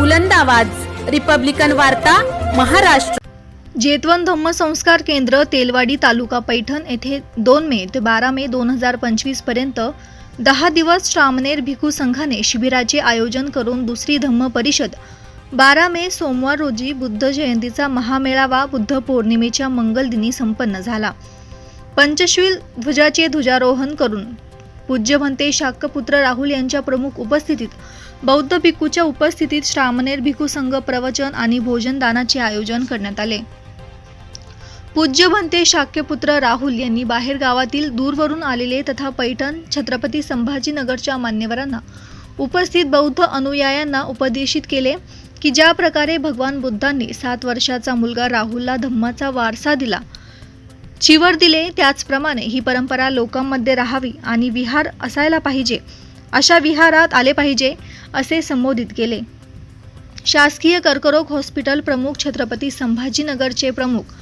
बुलंद आवाज. रिपब्लिकन वार्ता महाराष्ट्र. जेतवन धम्म संस्कार केंद्र तेलवाडी तालुका पैठण येथे दोन मे ते बारा मे दोन हजार पंचवीसपर्यंत दहा दिवस श्रामनेर भिकू संघाने शिबिराचे आयोजन करून दुसरी धम्म परिषद. बारा मे सोमवार रोजी बुद्ध जयंतीचा महामेळावा बुद्ध पौर्णिमेच्या मंगलदिनी संपन्न झाला. पंचशील ध्वजाचे ध्वजारोहण करून पूज्यभंते शाक्यपुत्र राहुल यांच्या प्रमुख उपस्थितीत बौद्ध भिक्खूच्या उपस्थितीत श्रामनेर भिक्खू संघ प्रवचन आणि भोजनदानाचे आयोजन करण्यात आले. पूज्य भंते शाक्यपुत्र राहुल यांनी बाहेर गावातील दूरवरून आलेले तथा पैठण छत्रपती संभाजीनगरच्या मान्यवरांना उपस्थित बौद्ध अनुयायांना उपदेशित केले की ज्या प्रकारे भगवान बुद्धांनी सात वर्षाचा मुलगा राहुलला धम्माचा वारसा दिला चिवर दिले त्याचप्रमाणे ही परंपरा लोकांमध्ये राहावी आणि विहार असायला पाहिजे. अशा विहारात आले पाहिजे असे संबोधित केले. शासकीय कर्करोग हॉस्पिटल प्रमुख छत्रपती संभाजीनगरचे प्रमुख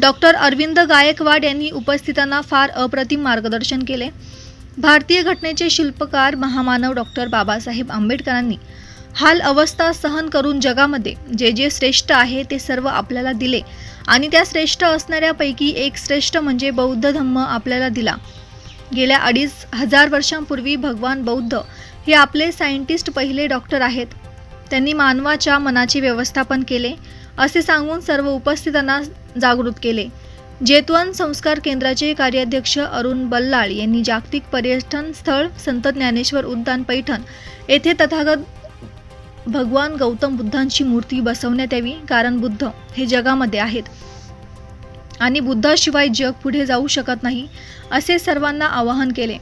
डॉक्टर अरविंद गायकवाड यांनी उपस्थितांना फार अप्रतिम मार्गदर्शन केले. भारतीय घटनेचे शिल्पकार महामानव डॉक्टर बाबासाहेब आंबेडकरांनी हाल अवस्था सहन करून जगामध्ये जे जे श्रेष्ठ आहे ते सर्व आपल्याला दिले. आणि त्या श्रेष्ठ असणाऱ्यापैकी एक श्रेष्ठ म्हणजे बौद्ध धम्म आपल्याला दिला. गेल्या अडीच हजार वर्षांपूर्वी भगवान बौद्ध हे आपले सायंटिस्ट पहिले डॉक्टर आहेत. त्यांनी मानवाच्या मनाचे व्यवस्थापन केले असे सांगून सर्व उपस्थितांना जागृत केले. जेतवन संस्कार केंद्राचे कार्याध्यक्ष अरुण बल्लाळ यांनी जागतिक पर्यटन स्थळ संत ज्ञानेश्वर उद्यान पैठण येथे तथागत भगवान गौतम बुद्धांची मूर्ती बसवण्यात यावी कारण बुद्ध हे जगामध्ये आहेत. आणि बुद्धाशिवाय जग पुढे जाऊ शकत नाही असे सर्वांना आवाहन केले.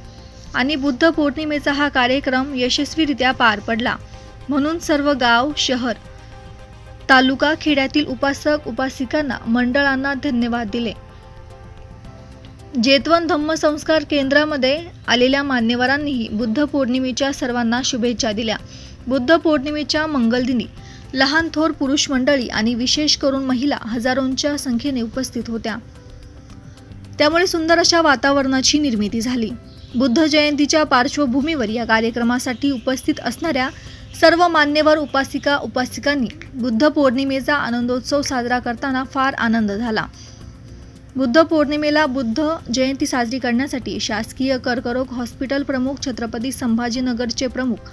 आणि बुद्ध पौर्णिमेचा हा कार्यक्रम यशस्वीरित्या पार पडला. म्हणून सर्व गाव शहर तालुका खेड्यातील उपासक उपासिकांना मंडळांना धन्यवाद दिले. जेतवन धम्म संस्कार केंद्रामध्ये आलेल्या मान्यवरांनीही बुद्ध पौर्णिमेच्या सर्वांना शुभेच्छा दिल्या. बुद्ध पौर्णिमेच्या मंगलदिनी लहान थोर पुरुष मंडळी आणि विशेष करून महिला हजारोंच्या संख्येने उपस्थित होत्या. त्यामुळे सुंदर अशा वातावरणाची निर्मिती झाली. बुद्ध जयंतीच्या पार्श्वभूमीवर या कार्यक्रमासाठी उपस्थित असणाऱ्या सर्व मान्यवर उपासिका उपासिकांनी बुद्ध पौर्णिमेचा आनंदोत्सव साजरा करताना फार आनंद झाला. बुद्ध पौर्णिमेला बुद्ध जयंती साजरी करण्यासाठी शासकीय कर्करोग हॉस्पिटल प्रमुख छत्रपती संभाजीनगरचे प्रमुख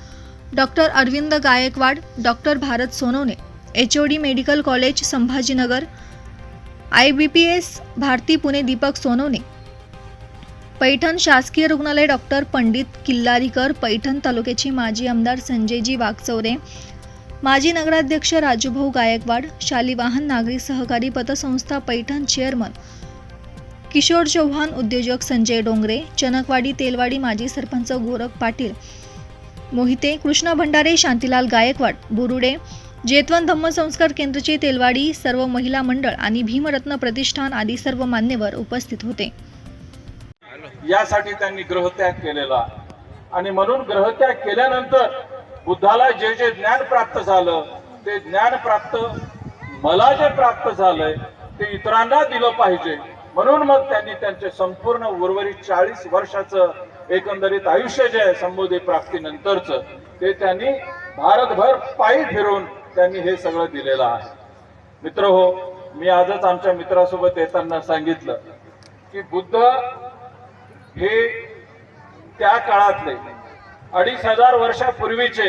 doctor Arvind Gaikwad doctor Bharat Sonawane H O D medical college Sambhajinagar I B P S Bharati Pune Deepak Sonawane Paithan शासकीय रुग्णालय डॉक्टर पंडित किल्लारीकर पैठण तालुक्याचे माजी आमदार संजयजी वागचौरे माजी नगराध्यक्ष राजूभाऊ गायकवाड शालिवाहन नागरी सहकारी पतसंस्था पैठण चेअरमन किशोर चव्हाण उद्योजक संजय डोंगरे चनकवाडी तेलवाडी माजी सरपंच गोरख पाटील मोहिते कृष्ण भंडारे शांतीलाल गायकवाड बुरुडे जेतवन धम्मसंस्कार केंद्रचे तेलवाडी सर्व महिला मंडळ आणि भीमरत्न प्रतिष्ठान आदी सर्व मान्यवर उपस्थित होते. यासाठी त्यांनी ग्रहत्याग केलेला आणि म्हणून ग्रहत्याग केल्यानंतर बुद्धाला जे जे ज्ञान प्राप्त झालं ते ज्ञान प्राप्त मला जे प्राप्त झालंय ते इतरांना दिलं पाहिजे. म्हणून मग त्यांनी त्यांचे संपूर्ण उर्वरित चाळीस वर्षाचं एकंदरीत आयुष्य जे आहे संबोधी प्राप्तीनंतरच ते त्यांनी भारतभर पायी फिरून त्यांनी हे सगळं दिलेलं आहे. मित्र हो मी आजच आमच्या मित्रासोबत येताना सांगितलं की बुद्ध हे त्या काळातले अडीच हजार वर्षापूर्वीचे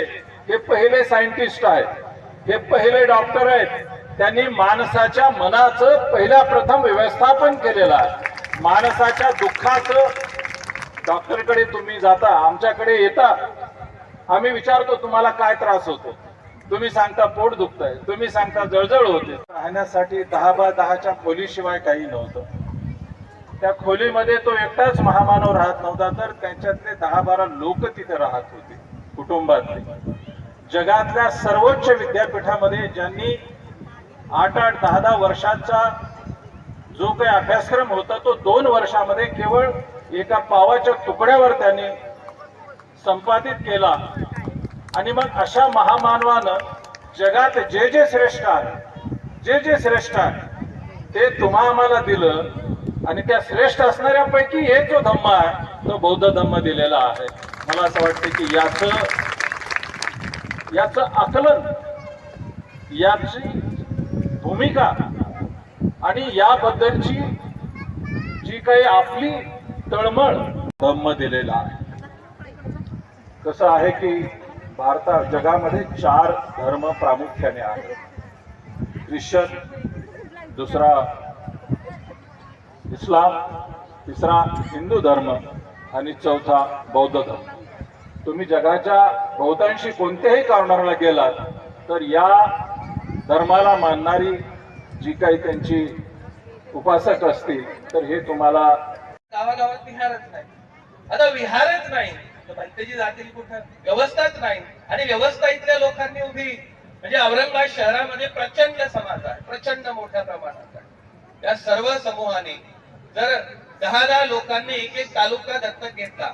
हे पहिले सायंटिस्ट आहेत हे पहिले डॉक्टर आहेत त्यांनी माणसाच्या मनाचं पहिल्या प्रथम व्यवस्थापन केलेलं आहे. माणसाच्या दुःखाचं डॉक्टरकडे तुम्ही जाता आमच्याकडे येता आम्ही विचारतो तुम्हाला काय त्रास होतो. तुम्ही सांगता पोट दुखतंय तुम्ही सांगता जळजळ होते. राहण्यासाठी दहा बा दहाच्या खोलीशिवाय काही नव्हतं. त्या खोलीमध्ये तो एकटाच महामानव राहत नव्हता तर त्यांच्यातले दहा बारा लोक तिथे राहत होते कुटुंबातले. जगातल्या सर्वोच्च विद्यापीठामध्ये ज्यांनी आठ आठ दहा दहा वर्षांचा जो काही अभ्यासक्रम होता तो दोन वर्षामध्ये केवळ एका पावाच्या तुकड्यावर त्यांनी संपादित केला. आणि मग अशा महामानवानं जगात जे जे श्रेष्ठ आहे जे जे श्रेष्ठ आहे ते तुम्हा आम्हाला दिलं आणि त्या श्रेष्ठ असणाऱ्यापैकी एक जो धम्म आहे तो बौद्ध धम्म दिलेला आहे. मला असं वाटतं की याचं याचं आकलन याची भूमिका. आणि याबद्दलची जी काही आपली तळमळ धम्म दिलेला आहे. कसं आहे की भारतात जगामध्ये चार धर्म प्रामुख्याने आहेत. ख्रिश्चन दुसरा इस्लाम तिसरा हिंदू धर्म आणि चौथा बौद्ध धर्म. तुम्ही जगाच्या बहुतांशी कोणत्याही कारणाला गेलात तर या धर्माला मानणारी जी काही त्यांची उपासक असतील तर हे तुम्हाला गावागावात विहारच नाही. आता विहारच नाही. तर भंतेजी जातील कुठं? व्यवस्थाच नाही. आणि व्यवस्था इथल्या लोकांनी उभी. म्हणजे औरंगाबाद शहरामध्ये प्रचंड समाज आहे. प्रचंड मोठ्या प्रमाणात आहे. या सर्व समूहाने जर दहा दहा लोकांनी एक एक तालुका दत्तक घेतला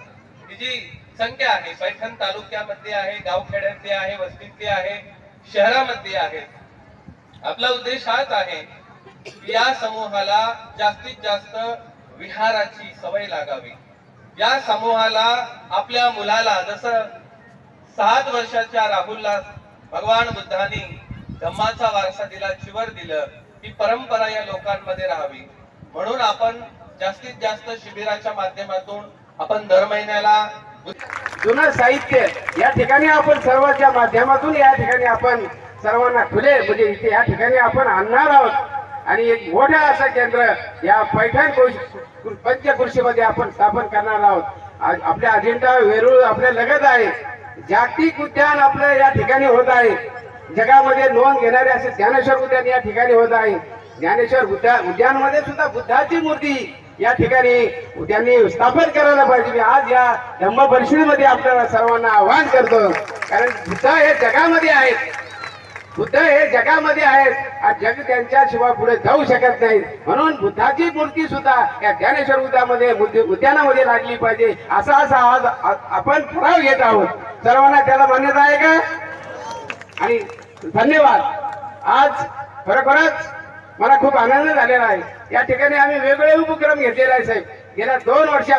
ही जी संख्या आहे पैठण तालुक्यामध्ये आहे गावखेड्यातली आहे वस्तीतली आहे शहरामध्ये आहे आपला उद्देश हाच आहे की या समूहाला जास्तीत जास्त विहाराची सवय लागावी. या समूहाला आपल्या मुलाला जसं सात वर्षाच्या राहुलला भगवान बुद्धांनी धम्माचा वारसा दिला चिवर दिलं ही परंपरा या लोकांमध्ये राहावी. म्हणून आपण जास्तीत जास्त शिबिराच्या माध्यमातून आपण दर महिन्याला जुनं साहित्य या ठिकाणी आपण सर्वांच्या माध्यमातून या ठिकाणी आपण सर्वांना खुले म्हणजे इथे या ठिकाणी आपण आणणार आहोत. आणि एक मोठं असं केंद्र या पैठण पंचकृषीमध्ये आपण स्थापन करणार आहोत. आपल्या अजिंठा वेरूळ आपल्या लगत आहे. जागतिक उद्यान आपलं या ठिकाणी होत आहे. जगामध्ये नोंद घेणारे असे ज्ञानेश्वर उद्यान या ठिकाणी होत आहे. ज्ञानेश्वर उद्या उद्यानमध्ये सुद्धा बुद्धाची मूर्ती या ठिकाणी त्यांनी स्थापन करायला पाहिजे. मी आज या धम्म परिषदेमध्ये आपल्याला सर्वांना आवाहन करतो. कारण बुद्ध हे जगामध्ये आहेत. बुद्ध हे जगामध्ये आहेत. जग त्यांच्या शिवाय पुढे जाऊ शकत नाही. म्हणून बुद्धाची मूर्ती सुद्धा या ज्ञानेश्वर उद्यामध्ये बुद्ध- उद्यानामध्ये लागली पाहिजे. असा असा आज आपण ठराव घेत आहोत. सर्वांना त्याला मान्यता आहे का? आणि धन्यवाद. आज खरोखरच मला खूप आनंद झालेला आहे. या ठिकाणी आम्ही वेगवेगळे उपक्रम घेतलेले आहे साहेब. गेल्या दोन वर्षा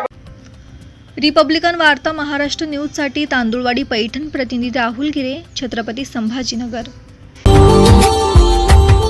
रिपब्लिकन वार्ता महाराष्ट्र न्यूजसाठी तांदुळवाडी पैठण प्रतिनिधी राहुल गिरे छत्रपती संभाजीनगर.